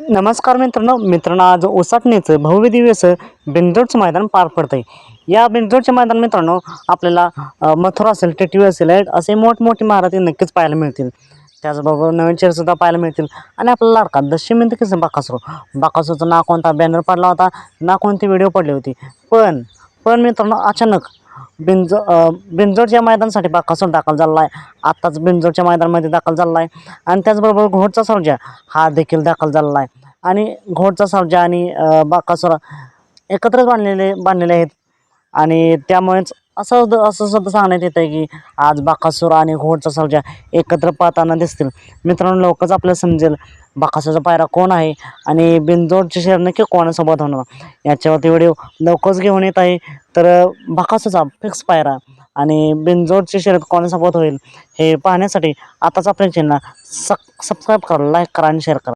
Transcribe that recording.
नमस्कार मित्रांनो मित्रांनो आज ओसाटणीचं भव्य दिवस असं बिंदोडचं मैदान पार पडतं आहे या बिंदोडच्या मैदान मित्रांनो आपल्याला मथुरा असेल टिटवी असेल असे मोठमोठे महाराज नक्कीच पाहायला मिळतील. त्याचबरोबर नवीन चेअरसुद्धा पाहायला मिळतील. आणि आपला लाडका दशमिंत म्हणजे कसं बाकासरो? बाकासूरचं ना कोणता? बॅनर पडला होता. ना कोणती? व्हिडिओ पडली होती. पण पण मित्रांनो अचानक बिंजो बिंजोडच्या मैदानासाठी बाकासूर दाखल झाला आहे. आत्ताच बिंजोडच्या मैदानामध्ये दाखल झाला आहे. आणि त्याचबरोबर घोडचा सर्जा हा देखील दाखल झालेला आहे. आणि घोडचा सर्जा आणि बाकासुरा एकत्रच बांधलेले बांधलेले आहेत. आणि त्यामुळेच असं असं सुद्धा सांगण्यात येतं आहे की आज बाकासूर आणि घोडचा सर्जा एकत्र पाहताना दिसतील. मित्रांनो लवकरच आपल्याला समजेल बाकासाचा पायरा कोण आहे? आणि बिंदोडचे शहर नक्की कोणासोबत होणार याच्यावरती व्हिडिओ लवकरच घेऊन येत आहे. तर बाकासाचा फिक्स पायरा? आणि बिंजोडची शर्यत कोणासोबत होईल हे पाहण्यासाठी आताच आपल्या चॅनल सबस्क्राईब करा लाईक करा आणि शेअर करा.